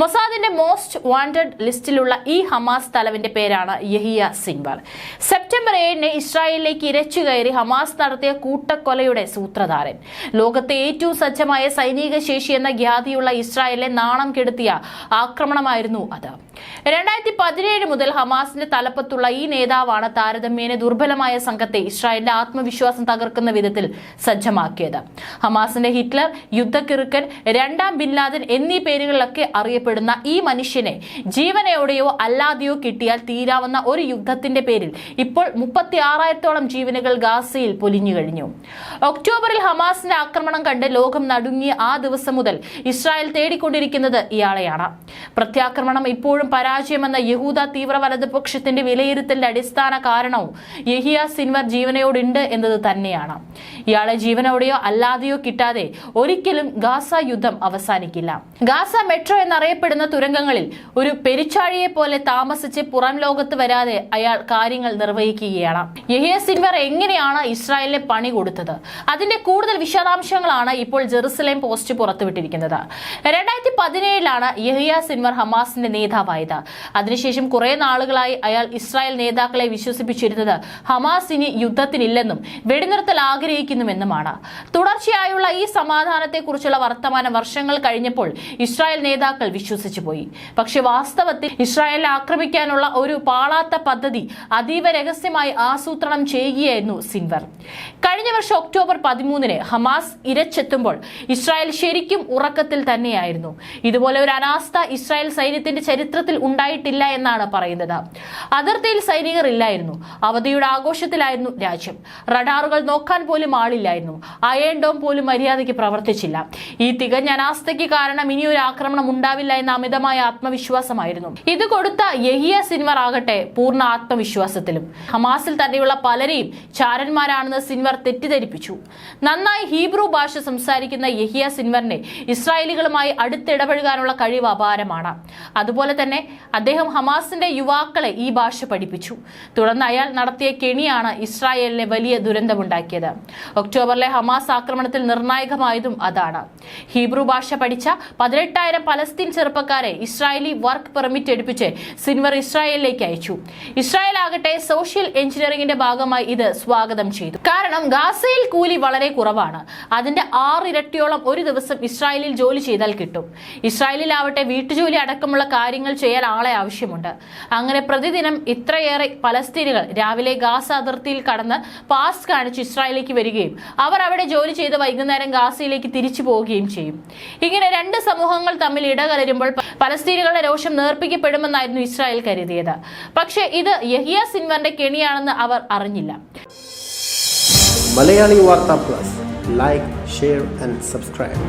മൊസാദിന്റെ most wanted ലിസ്റ്റിലുള്ള ഈ Hamas തലവിന്റെ പേരാണ് യഹിയ സിൻവാർ സെപ്റ്റംബർ ഏഴിന് ഇസ്രായേലിലേക്ക് ഇരച്ചു കയറി ഹമാസ് നടത്തിയ കൂട്ടക്കൊലയുടെ സൂത്രധാരൻ. ലോകത്തെ ഏറ്റവും സജ്ജമായ സൈനിക ശേഷി എന്ന ഖ്യാതിയുള്ള ഇസ്രായേലിനെ നാണം കെടുത്തിയ ആക്രമണമായിരുന്നു അത്. രണ്ടായിരത്തി പതിനേഴ് മുതൽ ഹമാസിന്റെ തലപ്പത്തുള്ള ഈ നേതാവാണ് താരതമ്യേന ദുർബലമായ സംഘത്തെ ഇസ്രായേലിന്റെ ആത്മവിശ്വാസം തകർക്കുന്ന വിധത്തിൽ സജ്ജമാക്കിയത്. ഹമാസിന്റെ ഹിറ്റ്ലർ യുദ്ധക്കിറുക്കൻ രണ്ടാം ബിൻ ലാദൻ എന്നീ പേരുകളിലൊക്കെ അറിയപ്പെടുന്ന ഈ മനുഷ്യനെ ജീവനയോടെയോ അല്ലാതെയോ കിട്ടിയാൽ തീരാവുന്ന ഒരു യുദ്ധത്തിന്റെ പേരിൽ ഇപ്പോൾ മുപ്പത്തി ആറായിരത്തോളം ജീവനുകൾ ഗാസയിൽ പൊലിഞ്ഞു കഴിഞ്ഞു. ഒക്ടോബറിൽ ഹമാസിന്റെ ആക്രമണം കണ്ട് ലോകം നടുങ്ങിയ ആ ദിവസം മുതൽ ഇസ്രായേൽ തേടിക്കൊണ്ടിരിക്കുന്നത് ഇയാളെയാണ്. പ്രത്യാക്രമണം ഇപ്പോഴും പരാജയമെന്ന യഹൂദ തീവ്ര വലതുപക്ഷത്തിന്റെ വിലയിരുത്തലിന്റെ അടിസ്ഥാന കാരണവും യഹിയ സിൻവർ ജീവനയോടുണ്ട് എന്നത് തന്നെയാണ്. ഇയാളെ ജീവനോടെയോ അല്ലാതെയോ കിട്ടാതെ ഒരിക്കലും ഗാസ യുദ്ധം അവസാനിക്കില്ല. ഗാസ മെട്രോ എന്നറിയപ്പെടുന്ന തുരങ്കങ്ങളിൽ ഒരു പെരിച്ചാഴിയെ പോലെ താമസിച്ച് പുറം ലോകത്ത് വരാതെ അയാൾ കാര്യങ്ങൾ നിർവഹിക്കുകയാണ്. യഹിയ സിൻവർ എങ്ങനെയാണ് ഇസ്രായേലിനെ പണി കൊടുത്തത്? അതിന്റെ കൂടുതൽ വിശദാംശങ്ങളാണ് ഇപ്പോൾ ജെറുസലേം പോസ്റ്റ് പുറത്തുവിട്ടിരിക്കുന്നത്. രണ്ടായിരത്തി പതിനേഴിലാണ് യഹിയ സിൻവർ ഹമാസിന്റെ നേതാവായത് അതിനുശേഷം കുറെ നാളുകളായി അയാൾ ഇസ്രായേൽ നേതാക്കളെ വിശ്വസിപ്പിച്ചിരുന്നത് ഹമാസ് ഇനി യുദ്ധത്തിനില്ലെന്നും വെടിനിർത്തൽ ആഗ്രഹിക്കുന്നുവെന്നുമാണ് തുടർച്ചയായുള്ള ഈ സമാധാനത്തെക്കുറിച്ചുള്ള വർത്തമാനം വർഷങ്ങൾ കഴിഞ്ഞപ്പോൾ ഇസ്രായേൽ നേതാക്കൾ വിശ്വസിച്ചു പോയി പക്ഷെ വാസ്തവത്തിൽ ഇസ്രായേലിനെ ആക്രമിക്കാനുള്ള ഒരു പാളാത്ത പദ്ധതി അതീവ രഹസ്യമായി ആസൂത്രണം ചെയ്യുകയായിരുന്നു സിൻവർ. കഴിഞ്ഞ വർഷം ഒക്ടോബർ പതിമൂന്നിന് ഹമാസ് ഇരച്ചെത്തുമ്പോൾ ഇസ്രായേൽ ശരിക്കും ഉറക്കത്തിൽ തന്നെയായിരുന്നു. ഇതുപോലെ ഒരു അനാസ്ഥ ഇസ്രായേൽ സൈന്യത്തിന്റെ ചരിത്രത്തിൽ ഉണ്ടായിട്ടില്ല എന്നാണ് പറയുന്നത്. അതിർത്തിയിൽ സൈനികർ ഇല്ലായിരുന്നു. അവധിയുടെ ആഘോഷത്തിലായിരുന്നു രാജ്യം. റഡാറുകൾ നോക്കാൻ പോലും ആളില്ലായിരുന്നു. അയേണ്ടോം പോലും മര്യാദയ്ക്ക് പ്രവർത്തിച്ചില്ല. ഈ തികഞ്ഞ അനാസ്ഥയ്ക്ക് കാരണം ഇനിയൊരു ആക്രമണം ഉണ്ടാവില്ല എന്ന അമിതമായ ആത്മവിശ്വാസമായിരുന്നു. ഇത് കൊടുത്ത യഹിയ സിൻവർ ആകട്ടെ പൂർണ ആത്മവിശ്വാസത്തിലും. ഹമാസിൽ തന്നെയുള്ള പലരെയും ചാരന്മാരാണെന്ന് സിൻവർ തെറ്റിദ്ധരിപ്പിച്ചു. നന്നായി ഹീബ്രു ഭാഷ സംസാരിക്കുന്ന യഹിയ സിൻവറിനെ ഇസ്രായേലികളുമായി അടുത്തിടപഴകാനുള്ള കഴിവ് അപാരമാണ്. അതുപോലെ തന്നെ അദ്ദേഹം ഹമാസിന്റെ യുവാക്കളെ ഈ ഭാഷ പഠിപ്പിച്ചു. തുടർന്ന് അയാൾ നടത്തിയ കെണിയാണ് ഇസ്രായേലിനെ വലിയ ദുരന്തമുണ്ടാക്കിയത്. ഒക്ടോബറിലെ ഹമാസ് ആക്രമണത്തിൽ നിർണായകമായതും അതാണ്. ഹീബ്രു ഭാഷ പഠിച്ച പതിനെട്ടായിരം പലസ്തീൻ ചെറുപ്പക്കാരെ ഇസ്രായേലി വർക്ക് പെർമിറ്റ് എടുപ്പിച്ച് സിൻവർ ഇസ്രായേലിലേക്ക് അയച്ചു. ഇസ്രായേൽ ആകട്ടെ സോഷ്യൽ എഞ്ചിനീയറിംഗിന്റെ ഭാഗമായി ഇത് സ്വാഗതം ചെയ്തു. കാരണം ഗാസയിൽ കൂലി വളരെ കുറവാണ്. അതിന്റെ ആറിരട്ടിയോളം ഒരു ദിവസം ഇസ്രായേലിൽ ജോലി ചെയ്താൽ കിട്ടും. ഇസ്രായേലിലാവട്ടെ വീട്ടുജോലി അടക്കമുള്ള കാര്യങ്ങൾ ചെയ്യാൻ ആളെ ആവശ്യമുണ്ട്. അങ്ങനെ പ്രതിദിനം ഇത്രയേറെ പലസ്തീനുകൾ രാവിലെ ഗാസ അതിർത്തിയിൽ കടന്ന് പാസ് കാണിച്ച് ഇസ്രായേലിലേക്ക് വരികയും അവർ അവിടെ ജോലി ചെയ്ത് വൈകുന്നേരം ഗാസയിലേക്ക് തിരിച്ചു പോവുകയും ചെയ്യും. ഇങ്ങനെ രണ്ട് സമൂഹങ്ങൾ തമ്മിൽ ഇടകലരുമ്പോൾ പലസ്തീനുകളുടെ രോഷം നേർപ്പിക്കപ്പെടുമെന്നായിരുന്നു ഇസ്രായേൽ കരുതിയത്. പക്ഷേ ഇത് യഹിയ സിൻവറിന്റെ കെണിയാണെന്ന് അവർ അറിഞ്ഞില്ല. Malayali Vartha plus. Like share and subscribe.